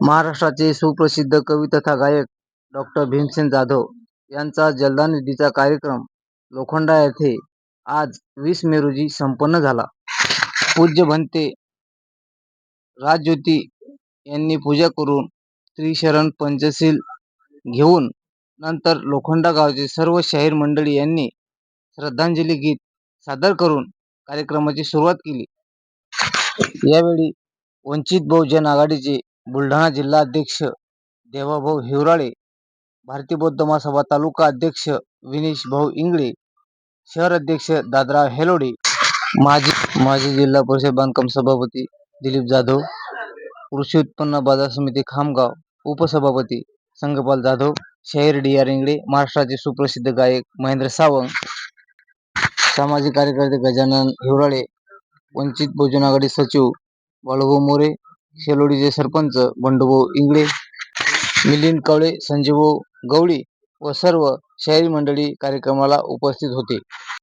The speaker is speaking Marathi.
महाराष्ट्राचे सुप्रसिद्ध कवी तथा गायक डॉ. भीमसेन जाधव यांचा जलदान निधीचा कार्यक्रम लोखंडा येथे आज वीस मे रोजी संपन्न झाला. पूज्य भंते राजज्योती यांनी पूजा करून त्रिशरण पंचशील घेऊन नंतर लोखंडा गावचे सर्व शाहीर मंडळी यांनी श्रद्धांजली गीत सादर करून कार्यक्रमाची सुरुवात केली. यावेळी वंचित बहुजन आघाडीचे बुलढाणा जिल्हाध्यक्ष देवाभाऊ हिवराळे, भारतीय बौद्ध महासभा तालुका अध्यक्ष विनेश भाऊ इंगळे, शहर अध्यक्ष दादराव हेलोडे, माजी माजी जिल्हा परिषद बांधकाम सभापती दिलीप जाधव, कृषी उत्पन्न बाजार समिती खामगाव उपसभापती संगपाल जाधव, शहर डी. आर. इंगळे, महाराष्ट्राचे सुप्रसिद्ध गायक महेंद्र सावंत, सामाजिक कार्यकर्ते गजानन हिवराळे, वंचित बहुजन आघाडी सचिव बाळूभाऊ मोरे, शेलोडीचे सरपंच बंडूभाऊ इंगळे, मिलिंद कवळे, संजीवभाऊ गवळी व सर्व शहरी मंडळी कार्यक्रमाला उपस्थित होते.